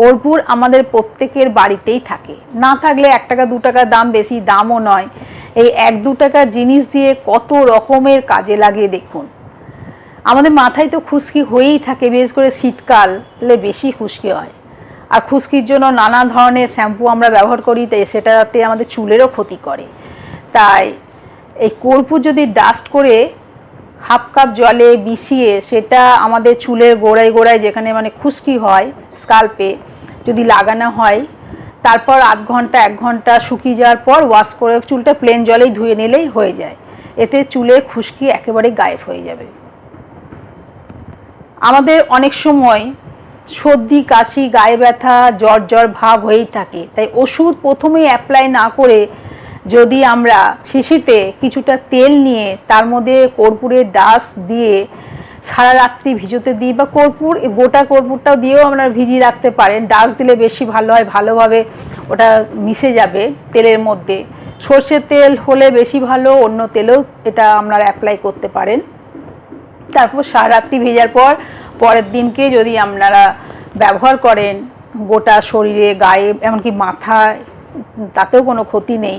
কর্পূর আমাদের প্রত্যেকের বাড়িতেই থাকে। না থাকলে এক টাকা, দু টাকা দাম বেশি, দামও নয়। এই এক, দু টাকার জিনিস দিয়ে কত রকমের কাজে লাগে দেখুন। আমাদের মাথায় তো খুশকি হয়েই থাকে, বিশেষ করে শীতকালে বেশি খুশকি হয়। আর খুশকির জন্য নানা ধরনের শ্যাম্পু আমরা ব্যবহার করি, তাই সেটাতে আমাদের চুলেরও ক্ষতি করে। তাই এই কর্পূর যদি ডাস্ট করে হাফ কাপ জলে মিশিয়ে সেটা আমাদের চুলের গোড়ায় গোড়ায় যেখানে মানে খুশকি হয় স্কাল্পে যদি লাগানো হয়, তারপর আধ ঘণ্টা, এক ঘণ্টা শুকিয়ে যাওয়ার পর ওয়াশ করে চুলটা প্লেন জলেই ধুয়ে নিলেই হয়ে যায়। এতে চুলের খুশকি একেবারে গায়েব হয়ে যাবে। আমাদের অনেক সময় সর্দি, কাশি, গায়ে ব্যথা, জ্বর জ্বর ভাব হয়েই থাকে। তাই ওষুধ প্রথমেই অ্যাপ্লাই না করে যদি আমরা শিশিতে কিছুটা তেল নিয়ে তার মধ্যে কর্পূরের ডাস দিয়ে সারা রাত্রি ভিজোতে দিই বা কর্পূর গোটা কর্পূরটাও দিয়েও আমরা ভিজিয়ে রাখতে পারেন। ডাস দিলে বেশি ভালো হয়, ভালোভাবে ওটা মিশে যাবে তেলের মধ্যে। সর্ষের তেল হলে বেশি ভালো, অন্য তেলেও এটা আপনারা অ্যাপ্লাই করতে পারেন। তারপর সারা রাত্রি ভেজার পর, পরের দিনকে যদি আপনারা ব্যবহার করেন গোটা শরীরে, গায়ে, এমনকি মাথায়, তাতেও কোনো ক্ষতি নেই।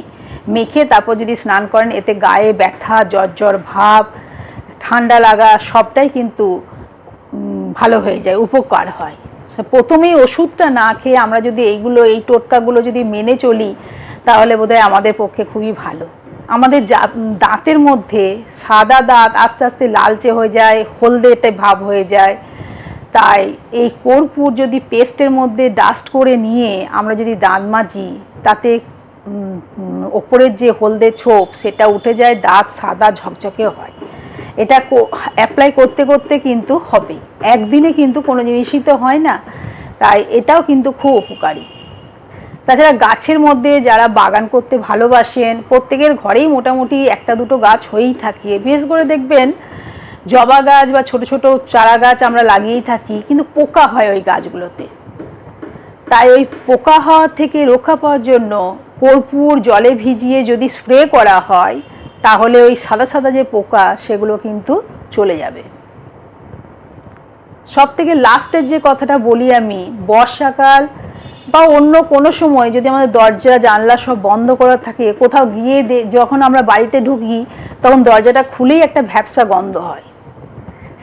মেখে তারপর যদি স্নান করেন, এতে গায়ে ব্যথা জ্বর জ্বর ভাব ঠান্ডা লাগা সবটাই কিন্তু ভালো হয়ে যায়, উপকার হয়। প্রথমেই ওষুধটা না খেয়ে আমরা যদি এইগুলো, এই টোটকাগুলো যদি মেনে চলি, তাহলে বোধহয় আমাদের পক্ষে খুবই ভালো। আমাদের দাঁতের মধ্যে সাদা দাঁত আস্তে আস্তে লালচে হয়ে যায় হলদেটে ভাব হয়ে যায়। তাই এই কর্পূর যদি পেস্টের মধ্যে ডাস্ট করে নিয়ে আমরা যদি দাঁত মাজি, তাতে ওপরের যে হলদে ছোপ, সেটা উঠে যায়, দাঁত সাদা ঝকঝকে হয়। এটা অ্যাপ্লাই করতে করতে কিন্তু হবে একদিনে কিন্তু কোনো জিনিসই তো হয় না, তাই এটাও কিন্তু খুব উপকারী। তাছাড়া গাছের মধ্যে যারা বাগান করতে ভালোবাসেন, প্রত্যেকের ঘরেই মোটামুটি একটা দুটো গাছ হয়েই থাকে। বিশেষ করে দেখবেন, জবা গাছ বা ছোট ছোট চারা গাছ আমরা লাগিয়েই থাকি, কিন্তু পোকা হয় ওই গাছগুলোতে। তাই ওই পোকা হওয়া থেকে রক্ষা পাওয়ার জন্য কর্পূর জলে ভিজিয়ে যদি স্প্রে করা হয় তাহলে ওই সাদা সাদা যে পোকা, সেগুলো কিন্তু চলে যাবে। সব থেকে লাস্টের যে কথাটা বলি আমি, বর্ষাকাল বা অন্য কোনো সময় যদি আমাদের দরজা, জানলা সব বন্ধ করা থাকে, কোথাও গিয়ে যখন আমরা বাড়িতে ঢুকি, তখন দরজাটা খুলেই একটা ভ্যাপসা গন্ধ হয়।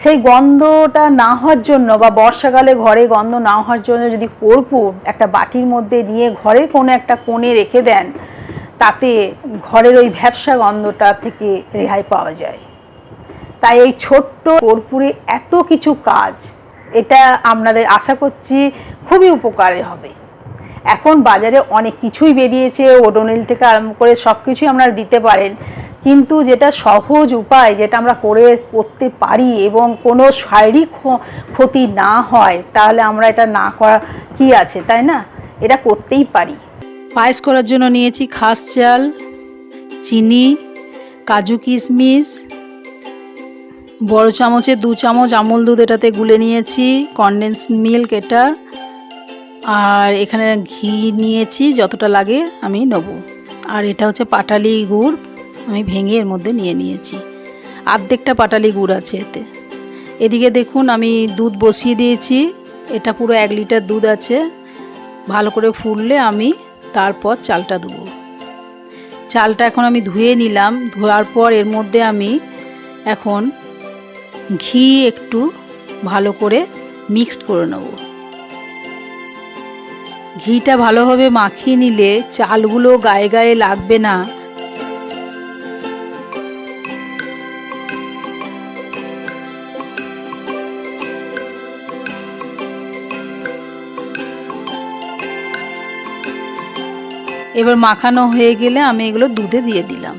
সেই গন্ধটা না হওয়ার জন্য বা বর্ষাকালে ঘরে গন্ধ না হওয়ার জন্য যদি কর্পূর একটা বাটির মধ্যে নিয়ে ঘরের কোনো একটা কোণে রেখে দেন তাতে ঘরের ওই ভ্যাপসা গন্ধটা থেকে রেহাই পাওয়া যায়। তাই এই ছোট্ট কর্পূরে এত কিছু কাজ, এটা আপনাদের আশা করছি খুবই উপকারে হবে। এখন বাজারে অনেক কিছুই বেরিয়েছে, ওডোনিল থেকে আরম্ভ করে সব কিছুই আপনারা দিতে পারেন। কিন্তু যেটা সহজ উপায়, যেটা আমরা করে করতে পারি এবং কোনো শারীরিক ক্ষতি না হয়, তাহলে আমরা এটা না করা কি আছে, তাই না? এটা করতেই পারি। পায়েস করার জন্য নিয়েছি খাস চাল, চিনি, কাজু কিশমিশ, বড় চামচে দু চামচ আমুল দুধ এটাতে গুলে নিয়েছি কনডেন্স মিল্ক এটা, আর এখানে ঘি নিয়েছি, যতটা লাগে আমি নেব। আর এটা হচ্ছে পাটালি গুড়, আমি ভেঙে এর মধ্যে নিয়ে নিয়েছি। আর্ধেকটা পাটালি গুড় আছে এতে। এদিকে দেখুন, আমি দুধ বসিয়ে দিয়েছি, এটা পুরো এক লিটার দুধ আছে। ভালো করে ফুললে আমি তারপর চালটা দেবো চালটা এখন আমি ধুয়ে নিলাম, ধোয়ার পর এর মধ্যে আমি এখন ঘি একটু ভালো করে মিক্সড করে নেব। ঘিটা ভালোভাবে মাখিয়ে নিলে চালগুলো গায়ে গায়ে লাগবে না। এবার মাখানো হয়ে গেলে আমি এগুলো দুধে দিয়ে দিলাম।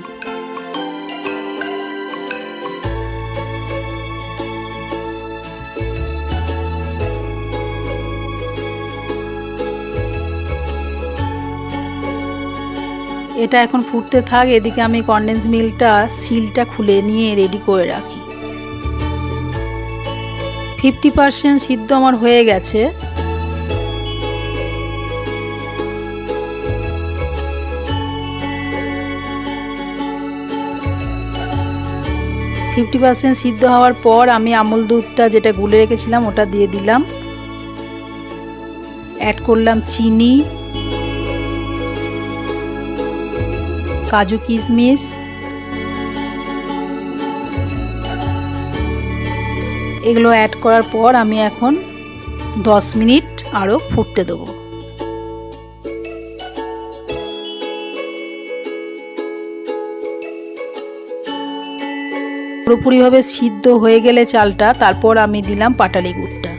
এটা এখন ফুটতে থাক, এদিকে আমি কন্ডেন্স মিল্কটা সিলটা খুলে নিয়ে রেডি করে রাখি। ফিফটি পার্সেন্ট সিদ্ধ আমার হয়ে গেছে। ফিফটি পার্সেন্ট সিদ্ধ হওয়ার পর আমি আমুল দুধটা যেটা গুলে রেখেছিলাম, ওটা দিয়ে দিলাম। অ্যাড করলাম চিনি, কাজু কিশমিশ, এগুলো অ্যাড করার পর আমি এখন দশ মিনিট আরও ফুটতে দেবো। পুরোপুরিভাবে সিদ্ধ হয়ে গেলে চালটা, তারপর আমি দিলাম পাটালি গুড়টা।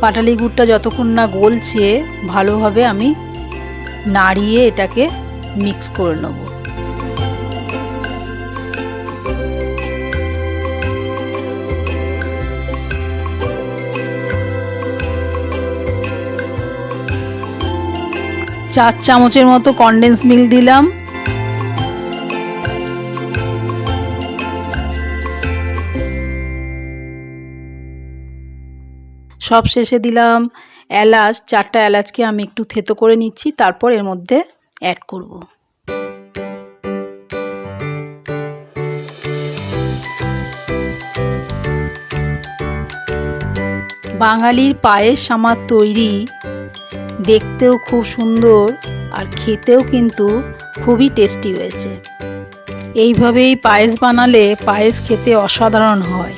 পাটালি গুড়টা যতক্ষণ না গলছে, ভালোভাবে আমি নাড়িয়ে এটাকে মিক্স করে নেব। চার চামচের মতো কনডেন্স মিল্ক দিলাম। সব শেষে দিলাম এলাচ। চারটা এলাচকে আমি একটু থেতো করে নিচ্ছি, তারপর এর মধ্যে অ্যাড করব। বাঙালির পায়েস আমার তৈরি। দেখতেও খুব সুন্দর আর খেতেও কিন্তু খুবই টেস্টি হয়েছে। এইভাবেই পায়েস বানালে পায়েস খেতে অসাধারণ হয়।